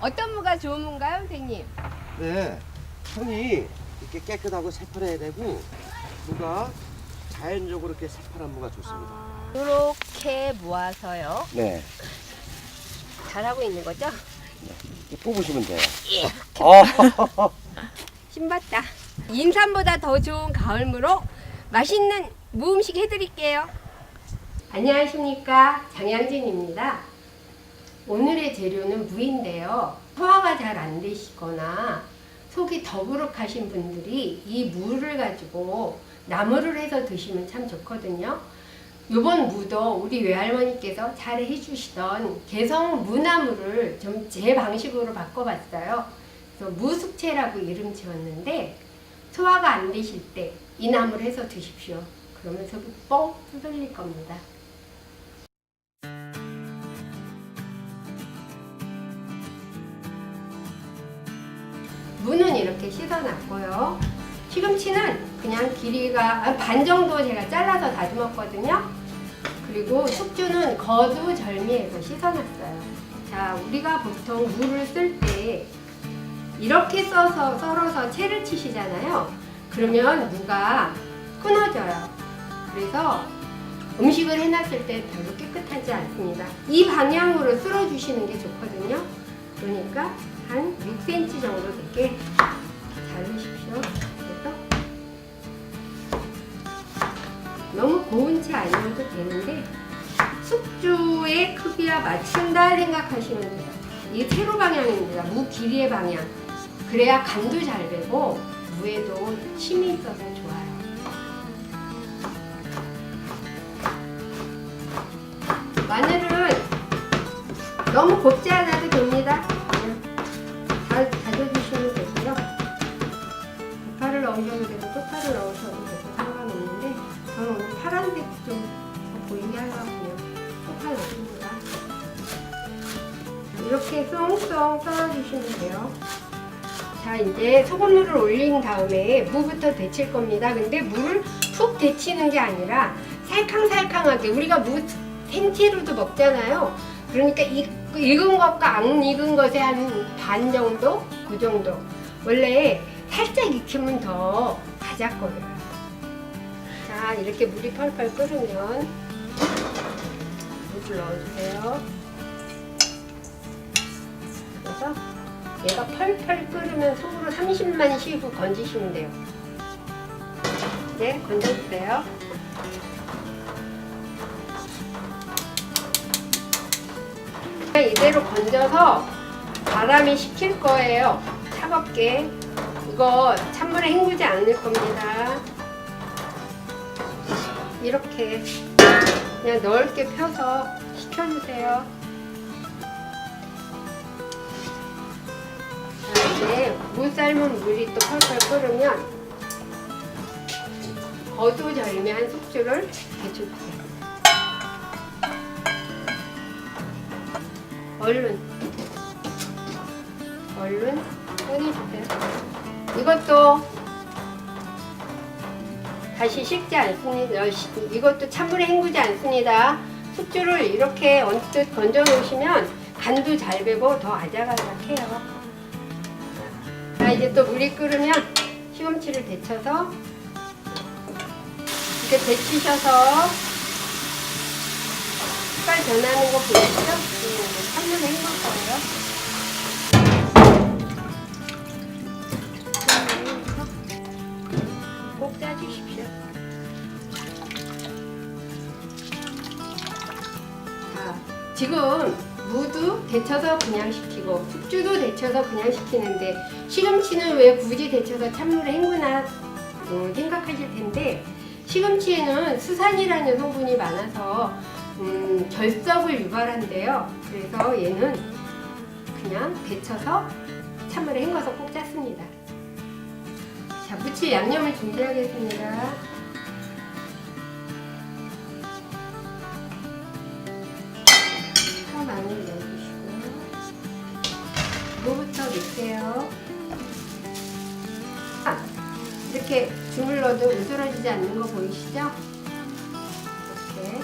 어떤 무가 좋은 무인가요, 선생님? 네, 손이 이렇게 깨끗하고 새파래야 되고 무가 자연적으로 이렇게 새파란 무가 좋습니다. 이렇게 모아서요. 네, 잘하고 있는 거죠? 이렇게 뽑으시면 돼요. 아, 신봤다. 인삼보다 더 좋은 가을무로 맛있는 무 음식 해드릴게요. 안녕하십니까 장양진입니다. 오늘의 재료는 무인데요. 소화가 잘 안 되시거나 속이 더부룩하신 분들이 이 무를 가지고 나물을 해서 드시면 참 좋거든요. 요번 무도 우리 외할머니께서 잘 해주시던 개성 무나무를 좀제 방식으로 바꿔봤어요. 그래서 무숙채라고 이름 지었는데 소화가 안 되실 때 이 나물 해서 드십시오. 그러면 속이 뻥 뚫릴 겁니다. 이렇게 씻어놨고요. 시금치는 그냥 길이가 아, 반 정도 제가 잘라서 다듬었거든요. 그리고 숙주는 거두 절미해서 씻어놨어요. 자, 우리가 보통 무를 쓸 때 이렇게 써서 썰어서 채를 치시잖아요. 그러면 무가 끊어져요. 그래서 음식을 해놨을 때 별로 깨끗하지 않습니다. 이 방향으로 쓸어주시는 게 좋거든요. 그러니까 한 6cm 정도 되게 되는데 숙주의 크기와 맞춘다 생각하시면 돼요. 이게 세로 방향입니다. 무 길이의 방향. 그래야 간도 잘 배고 무에도 힘이 있어서 좋아요. 마늘은 너무 곱지 않아도 됩니다. 그냥 다 다져주시면 되고요. 대파를 넣으셔도 되고 쪽파를 넣으셔도 되고 상관없는데 저는 오늘 파란색 하려고 그냥 쪽파 넣습니다. 이렇게 쏙쏙 썰어주시면 돼요. 자 이제 소금물을 올린 다음에 무부터 데칠 겁니다. 근데 물을 푹 데치는 게 아니라 살캉살캉하게 우리가 무 생채로도 먹잖아요. 그러니까 익, 익은 것과 안 익은 것의 한 반 정도? 그 정도. 원래 살짝 익히면 더 바삭거려요. 자, 이렇게 물이 펄펄 끓으면 넣어주세요. 그래서 얘가 펄펄 끓으면 속으로 30만 쉬고 건지시면 돼요. 이제 건져주세요. 이대로 건져서 바람이 식힐 거예요. 차갑게. 이거 찬물에 헹구지 않을 겁니다. 이렇게 그냥 넓게 펴서 식혀주세요. 자, 이제 물 삶은 물이 또 펄펄 끓으면 거두절미한 숙주를 데쳐주세요. 얼른 얼른 꺼내주세요. 이것도 다시 식지 않습니다. 어, 시- 이것도 찬물에 헹구지 않습니다. 숙주를 이렇게 언뜻 건져 놓으시면 간도 잘 배고 더 아작아작해요. 자 이제 또 물이 끓으면 시금치를 데쳐서 이렇게 데치셔서 색깔 변하는 거 보이시죠? 음, 찬물에 헹굴 거예요. 지금 무도 데쳐서 그냥 식히고 숙주도 데쳐서 그냥 식히는데 시금치는 왜 굳이 데쳐서 찬물에 헹구나 음, 생각하실 텐데 시금치에는 수산이라는 성분이 많아서 음, 결석을 유발한대요. 그래서 얘는 그냥 데쳐서 찬물에 헹궈서 꼭 짰습니다. 자, 무칠 양념을 준비하겠습니다. 넣을게요. 아, 이렇게 주물러도 으스러지지 않는 거 보이시죠? 이렇게.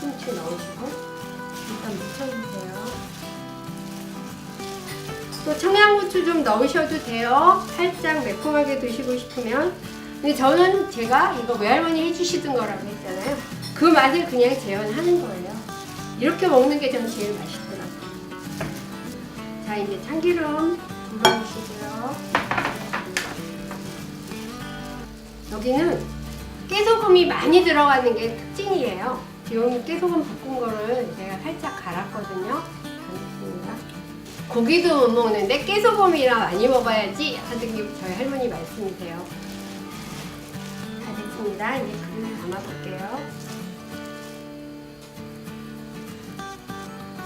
조금씩 넣으시고 일단 묻혀주세요. 또 청양고추 좀 넣으셔도 돼요. 살짝 매콤하게 드시고 싶으면. 근데 저는 제가 이거 외할머니 해주시던 거라고 했잖아요. 그 맛을 그냥 재현하는 거예요. 이렇게 먹는 게 전 제일 맛있더라고요. 자, 이제 참기름 불어주시고요. 여기는 깨소금이 많이 들어가는 게 특징이에요. 지금 깨소금 볶은 거를 제가 살짝 갈았거든요. 갈았습니다. 고기도 못 먹는데 깨소금이랑 많이 먹어야지 하던 게 저희 할머니 말씀이세요. 다 됐습니다. 이제 그릇 담아볼게요.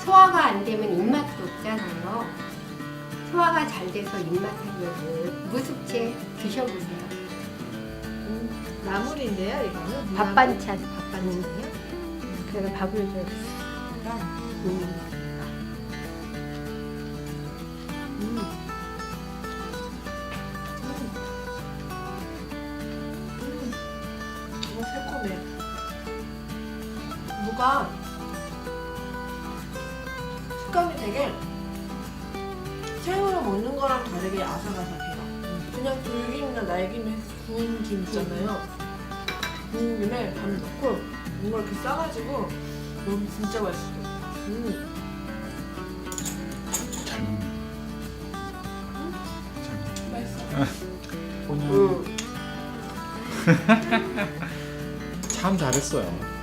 소화가 안 되면 입맛도 없잖아요. 소화가 잘 돼서 입맛 하려면 무숙채 드셔보세요. 나물인데요, 이거는? 밥 반찬, 밥 반찬이요? 그래서 밥을 좀. 음. 음. 무가 식감이 되게 새우를 먹는 거랑 다르게 아삭아삭해요. 그냥 불김이나 날김에 구운 김 있잖아요. 구운 김에 밥 넣고 뭔가 이렇게 싸가지고 너무 진짜 맛있어요. 음. 맛있어. 음. 참 잘했어요.